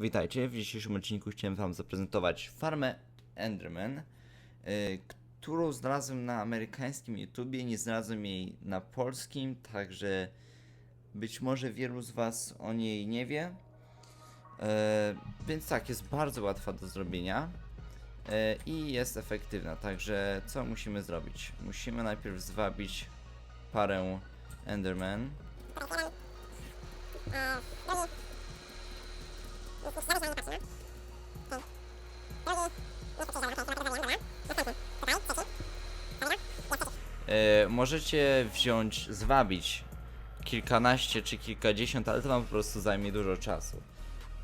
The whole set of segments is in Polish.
Witajcie, w dzisiejszym odcinku chciałem Wam zaprezentować farmę Enderman, y, którą znalazłem na amerykańskim YouTubie, nie znalazłem jej na polskim, także być może wielu z Was o niej nie wie. E, więc tak, jest bardzo łatwa do zrobienia e, i jest efektywna, także co musimy zrobić? Musimy najpierw zwabić parę Enderman. Możecie wziąć, zwabić kilkanaście czy kilkadziesiąt, ale to wam po prostu zajmie dużo czasu.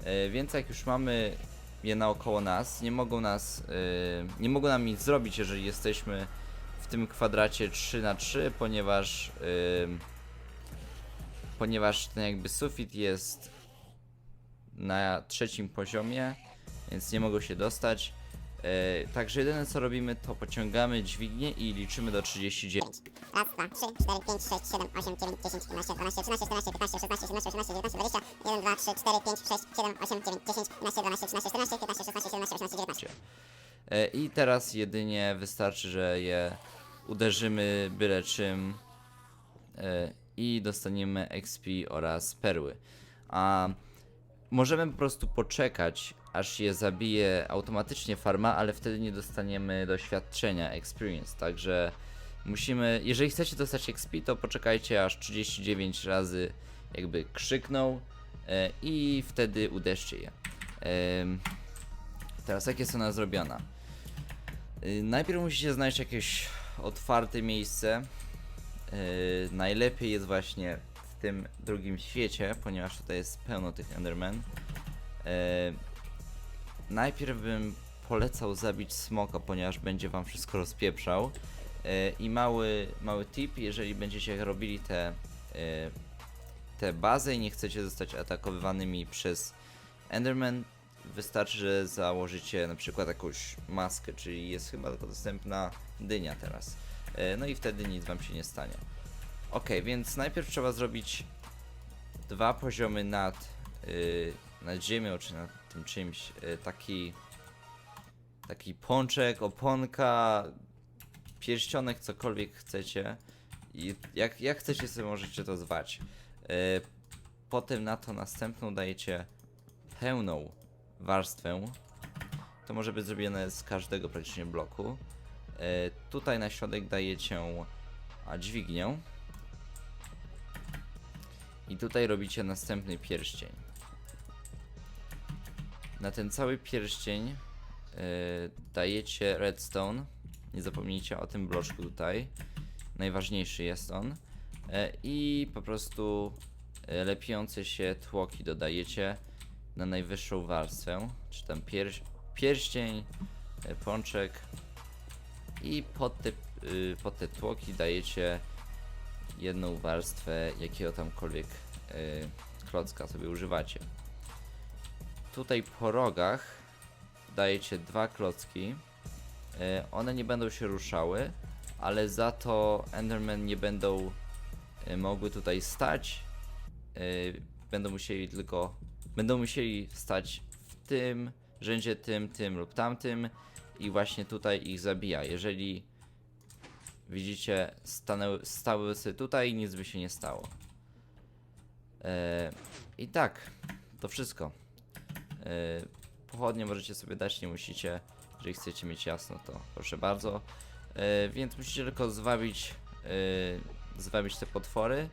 E, więc jak już mamy je naokoło nas, nie mogą nas, e, nie mogą nam nic zrobić, jeżeli jesteśmy w tym kwadracie 3 na 3 ponieważ e, ponieważ ten jakby sufit jest na trzecim poziomie, więc nie mogą się dostać. E, także jedyne co robimy to pociągamy dźwignię i liczymy do 39. Raz, dwa, trzy, cztery, pięć, sześć, siedem, osiem, dziewięć, dziesięć, jedenaście, dwanaście, trzynaście, czternaście, piętnaście, szesnaście, siedemnaście, osiemnaście, dziewiętnaście, dwadzieścia, jeden, dwa, trzy, cztery, pięć, sześć, siedem, osiem, dziewięć, dziesięć, jedenaście, dwanaście, trzynaście, czternaście, piętnaście, szesnaście, siedemnaście, osiemnaście, dziewiętnaście. E, I teraz jedynie wystarczy, że je uderzymy byle czym e, i dostaniemy XP oraz perły. A możemy po prostu poczekać, aż je zabije automatycznie farma, ale wtedy nie dostaniemy doświadczenia, experience. Także musimy, jeżeli chcecie dostać XP, to poczekajcie aż 39 razy jakby krzyknął e, i wtedy uderzcie je. Em, Teraz jak jest ona zrobiona? Y, Najpierw musicie znaleźć jakieś otwarte miejsce. Y, najlepiej jest właśnie tym drugim świecie, ponieważ tutaj jest pełno tych Enderman. Y, najpierw bym polecał zabić smoka, ponieważ będzie wam wszystko rozpieprzał. Y, I mały, mały tip, jeżeli będziecie robili te, y, te bazy i nie chcecie zostać atakowanymi przez Enderman, wystarczy, że założycie na przykład jakąś maskę, czyli jest chyba tylko dostępna dynia teraz. E, No i wtedy nic wam się nie stanie. Ok, więc najpierw trzeba zrobić dwa poziomy nad, y, nad ziemią, czy nad tym czymś. y, taki, taki pączek, oponka, pierścionek, cokolwiek chcecie. I jak, jak chcecie sobie możecie to zwać. E, Potem na to następną dajecie pełną warstwę. To może być zrobione z każdego praktycznie bloku. E, tutaj na środek dajecie dźwignię. I tutaj robicie następny pierścień. Na ten cały pierścień e, dajecie redstone. Nie zapomnijcie o tym bloczku tutaj. Najważniejszy jest on. E, I po prostu e, lepiące się tłoki dodajecie na najwyższą warstwę, czy tam pier pierścień, pączek i pod te, y, pod te tłoki dajecie jedną warstwę jakiego tamkolwiek y, klocka sobie używacie. Tutaj po rogach dajecie dwa klocki. Y, one nie będą się ruszały, ale za to Enderman nie będą y, mogły tutaj stać. Y, będą musieli tylko będą musieli stać w tym rzędzie, tym, tym lub tamtym i właśnie tutaj ich zabija. Jeżeli widzicie, stanęły, stały sobie tutaj, nic by się nie stało. E, I tak, to wszystko. E, pochodnie możecie sobie dać, nie musicie. Jeżeli chcecie mieć jasno, to proszę bardzo. E, więc musicie tylko zwabić, zwabić te potwory,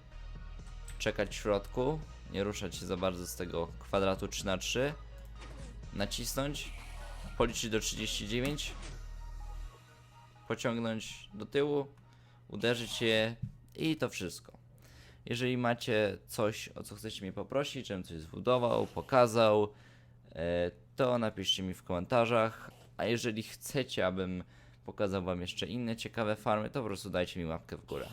czekać w środku, nie ruszać się za bardzo z tego kwadratu 3 na 3 nacisnąć, policzyć do 39, pociągnąć do tyłu, uderzyć je i to wszystko. Jeżeli macie coś, o co chcecie mnie poprosić, żebym coś zbudował, pokazał, e, to napiszcie mi w komentarzach. A jeżeli chcecie, abym pokazał Wam jeszcze inne ciekawe farmy, to po prostu dajcie mi łapkę w górę.